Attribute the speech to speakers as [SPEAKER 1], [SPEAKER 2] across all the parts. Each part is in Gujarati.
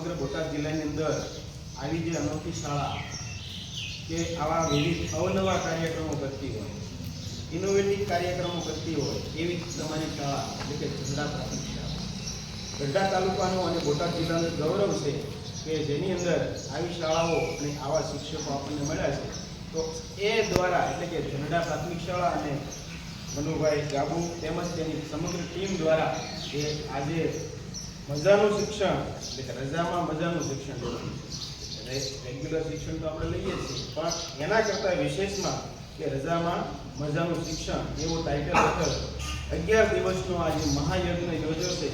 [SPEAKER 1] સમગ્ર બોટાદ જિલ્લાની અંદર આવી જે અનોખી શાળા કે આવા વિવિધ અવનવા કાર્યક્રમો કરતી હોય ઇનોવેટિવ કાર્યક્રમો કરતી હોય, એવી તમારી શાળા એટલે કે ઝંડા પ્રાથમિક શાળા. ગઢડા તાલુકાનો અને બોટાદ જિલ્લાનો ગૌરવ છે કે જેની અંદર આવી શાળાઓ અને આવા શિક્ષકો આપણને મળ્યા છે. તો એ દ્વારા એટલે કે ઝંડા પ્રાથમિક શાળા અને મનુભાઈ ગાબુ તેમજ તેની સમગ્ર ટીમ દ્વારા જે આજે મજાનું શિક્ષણ. એટલે રજામાં મજાનું શિક્ષણ રેગ્યુલર શિક્ષણ તો આપણે લઈએ છીએ. પણ એના કરતાં વિશેષમાં કે રજામાં મજાનું શિક્ષણ, એવો ટાઇટલ હેઠળ અગિયાર દિવસનો આ જે મહાયજ્ઞ યોજ્યો છે,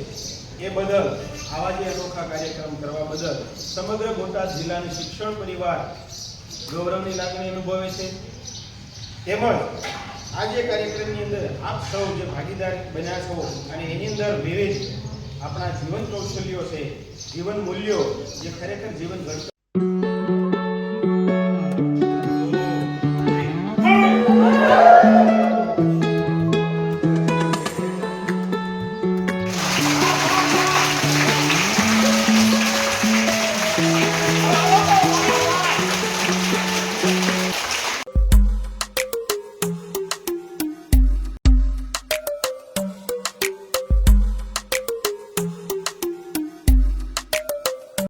[SPEAKER 1] એ બદલ, આવા જે અનોખા કાર્યક્રમ કરવા બદલ સમગ્ર બોટાદ જિલ્લાની શિક્ષણ પરિવાર ગૌરવની લાગણી અનુભવે છે. તેમજ આ જે કાર્યક્રમની અંદર આપ સૌ જે ભાગીદાર બન્યા છો અને એની અંદર વિવિધ આપણા જીવન કૌશલ્યો છે જીવન મૂલ્યો જે ખરેખર જીવન ઘડતર